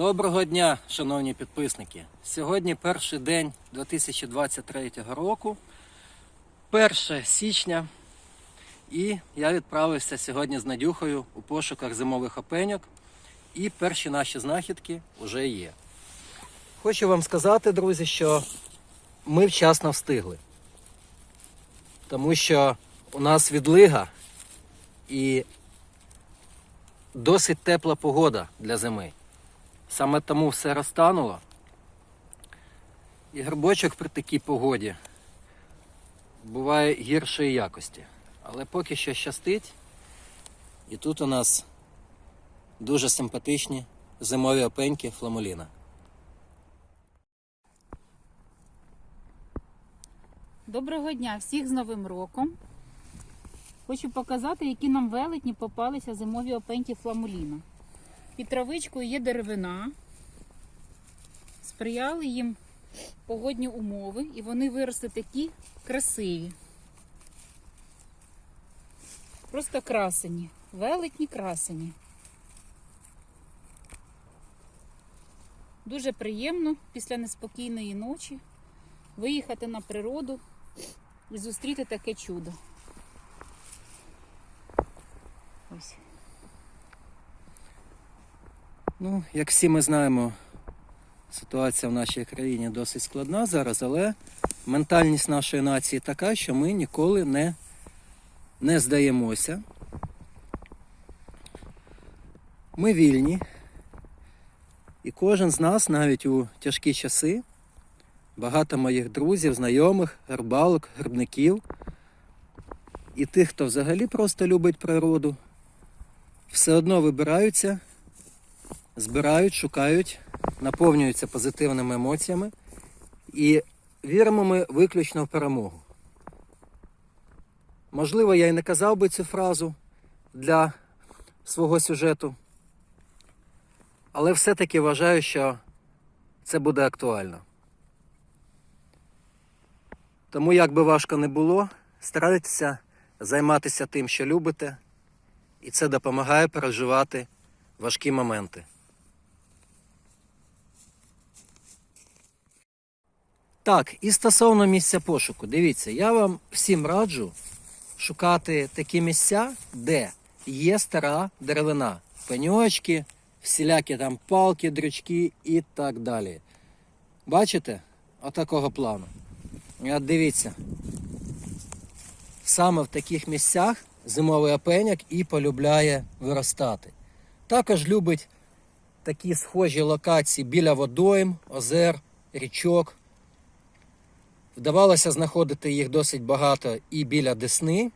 Доброго дня, шановні підписники. Сьогодні перший день 2023 року, 1 січня, і я відправився сьогодні з Надюхою у пошуках зимових опеньок. І перші наші знахідки вже є. Хочу вам сказати, друзі, що ми вчасно встигли. Тому що у нас відлига і досить тепла погода для зими. Саме тому все розтануло. І грибочок при такій погоді буває гіршої якості. Але поки що щастить. І тут у нас дуже симпатичні зимові опеньки фламуліна. Доброго дня всіх з Новим роком. Хочу показати, які нам велетні попалися зимові опеньки фламуліна. Під травичкою є деревина. Сприяли їм погодні умови, і вони виросли такі красиві. Просто красені. Велетні красені. Дуже приємно після неспокійної ночі виїхати на природу і зустріти таке чудо. Ось. Ну, як всі ми знаємо, ситуація в нашій країні досить складна зараз, але ментальність нашої нації така, що ми ніколи не, не здаємося. Ми вільні. І кожен з нас, навіть у тяжкі часи, багато моїх друзів, знайомих, рибалок, грибників і тих, хто взагалі просто любить природу, все одно вибираються збирають, шукають, наповнюються позитивними емоціями і віримо ми виключно в перемогу. Можливо, я і не казав би цю фразу для свого сюжету, але все-таки вважаю, що це буде актуально. Тому, як би важко не було, старайтеся займатися тим, що любите, і це допомагає переживати важкі моменти. Так, і стосовно місця пошуку, дивіться, я вам всім раджу шукати такі місця, де є стара деревина, пеньочки, всілякі там палки, дрючки і так далі. Бачите? Отакого плану. От дивіться. Саме в таких місцях зимовий опеняк і полюбляє виростати. Також любить такі схожі локації біля водойм, озер, річок. Вдавалося знаходити їх досить багато і біля Десни.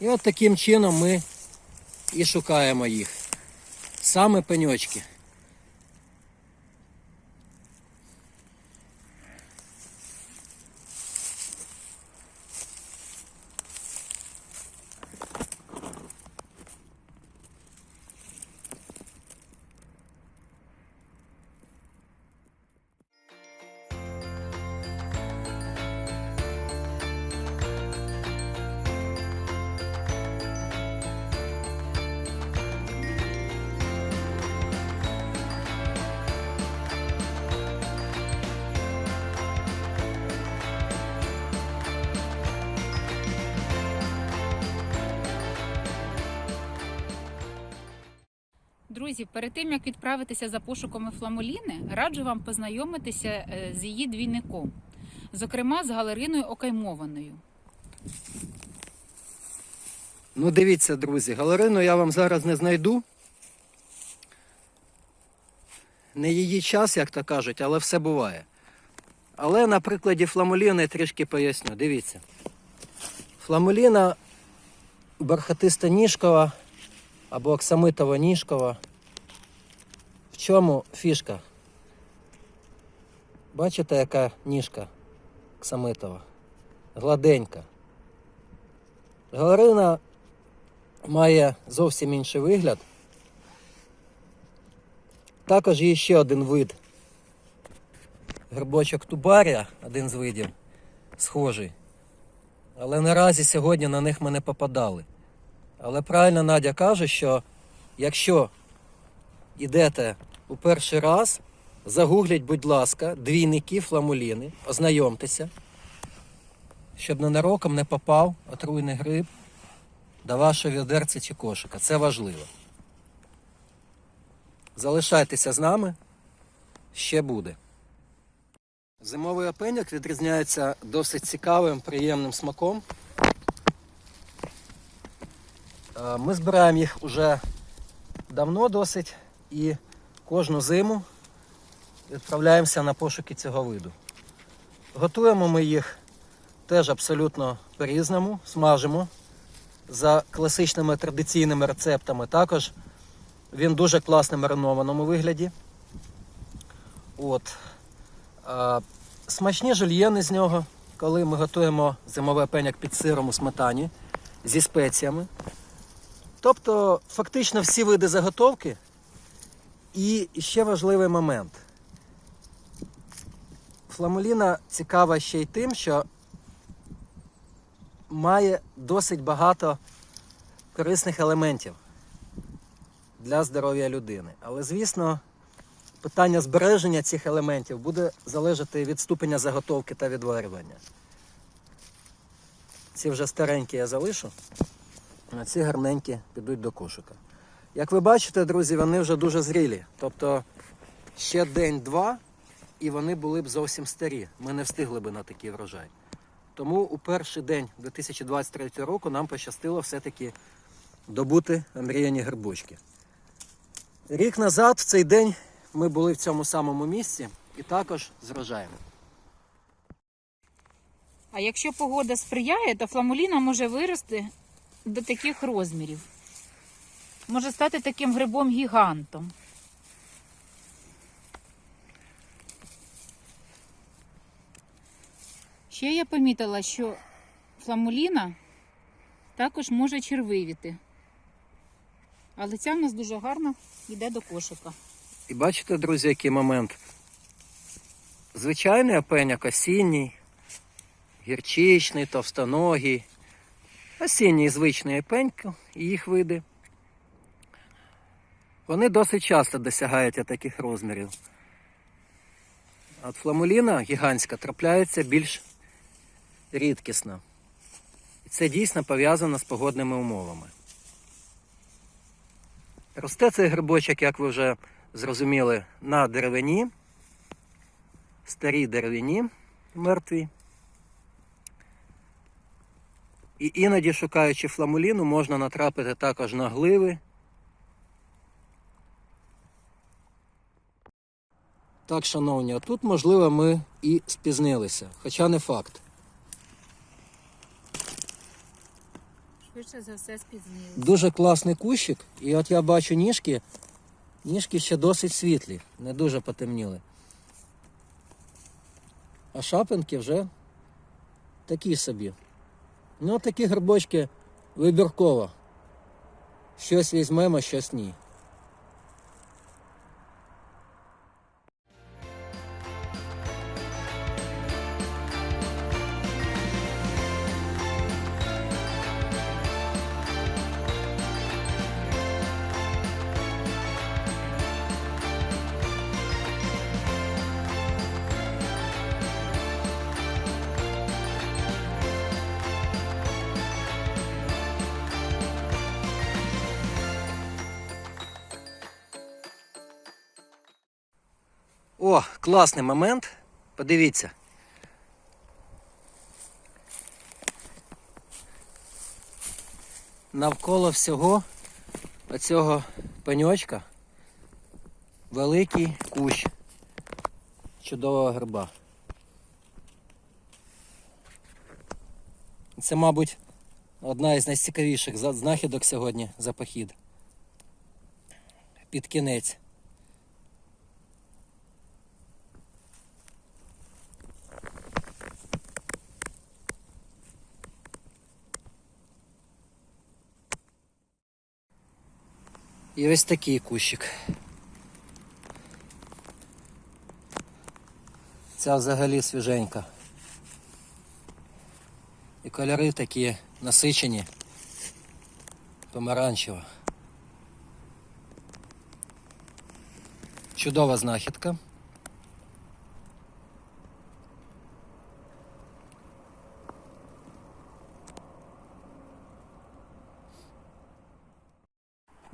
І от таким чином ми і шукаємо їх. Саме пеньочки. Друзі, перед тим як відправитися за пошуками фламоліни, раджу вам познайомитися е, з її двійником, зокрема з галериною окаймованою. Ну, дивіться, друзі, галерину я вам зараз не знайду. Не її час, як то кажуть, але все буває. Але на прикладі фламуліни трішки поясню. Дивіться. Фламуліна бархатиста ніжкова або оксамитова ніжкова. Чому фішка? Бачите, яка ніжка оксамитова? Гладенька. Галерина має зовсім інший вигляд. Також є ще один вид. Грибочок тубарія, один з видів, схожий. Але наразі сьогодні на них ми не попадали. Але правильно Надя каже, що якщо ідете у перший раз, загугліть, будь ласка, двійники фламуліни, ознайомтеся, щоб ненароком не попав отруйний гриб до вашого відерця чи кошика. Це важливо. Залишайтеся з нами, ще буде. Зимовий опеньок відрізняється досить цікавим, приємним смаком. Е, Ми збираємо їх уже давно досить і кожну зиму відправляємося на пошуки цього виду. Готуємо ми їх теж абсолютно по-різному, смажимо за класичними традиційними рецептами. Також він дуже класний в маринованому вигляді. От. Смачні жульєни з нього, коли ми готуємо зимовий пеняк під сиром у сметані зі спеціями. Тобто, фактично всі види заготовки. І ще важливий момент. Фламуліна цікава ще й тим, що має досить багато корисних елементів для здоров'я людини. Але, звісно, питання збереження цих елементів буде залежати від ступеня заготовки та відварювання. Ці вже старенькі я залишу, а ці гарненькі підуть до кошика. Як ви бачите, друзі, вони вже дуже зрілі. Тобто ще день-два, і вони були б зовсім старі. Ми не встигли би на такий врожай. Тому у перший день 2023 року нам пощастило все-таки добути Андріяні грибочки. Рік назад, в цей день, ми були в цьому самому місці і також з врожаєм. А якщо погода сприяє, то фламуліна може вирости до таких розмірів. Може стати таким грибом гігантом. Ще я помітила, що фламуліна також може червивіти. Але ця в нас дуже гарно йде до кошика. І бачите, друзі, який момент. Звичайний опеняк осінній, гірчичний, товстоногий, осінній звичний опеньк і їх види. Вони досить часто досягають таких розмірів. А От фламуліна гігантська трапляється більш рідкісно. Це дійсно пов'язано з погодними умовами. Росте цей грибочок, як ви вже зрозуміли, на деревині, старій деревині мертвій. І іноді, шукаючи фламуліну, можна натрапити також на гливи. Так, шановні, тут, можливо, ми і спізнилися, хоча не факт. Швидше за все спізнилися. Дуже класний кущик, і от я бачу ніжки, ніжки ще досить світлі, не дуже потемніли. А шапинки вже такі собі. Ну, такі грибочки вибірково. Щось візьмемо, щось ні. О, класний момент. Подивіться. Навколо всього оцього пеньочка великий кущ чудового гриба. Це, мабуть, одна із найцікавіших знахідок сьогодні за похід. Під кінець. І ось такий кущик. Ця взагалі свіженька. І кольори такі насичені, помаранчево. Чудова знахідка.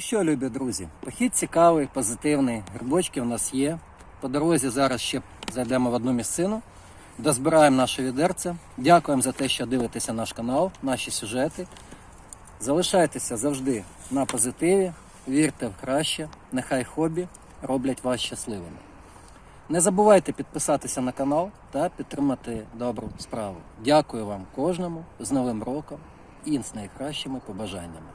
Що, любі друзі, похід цікавий, позитивний. Грибочки в нас є. По дорозі зараз ще зайдемо в одну місцину, дозбираємо наше відерце. Дякуємо за те, що дивитеся наш канал, наші сюжети. Залишайтеся завжди на позитиві, вірте в краще, нехай хобі роблять вас щасливими. Не забувайте підписатися на канал та підтримати добру справу. Дякую вам кожному з Новим роком і з найкращими побажаннями.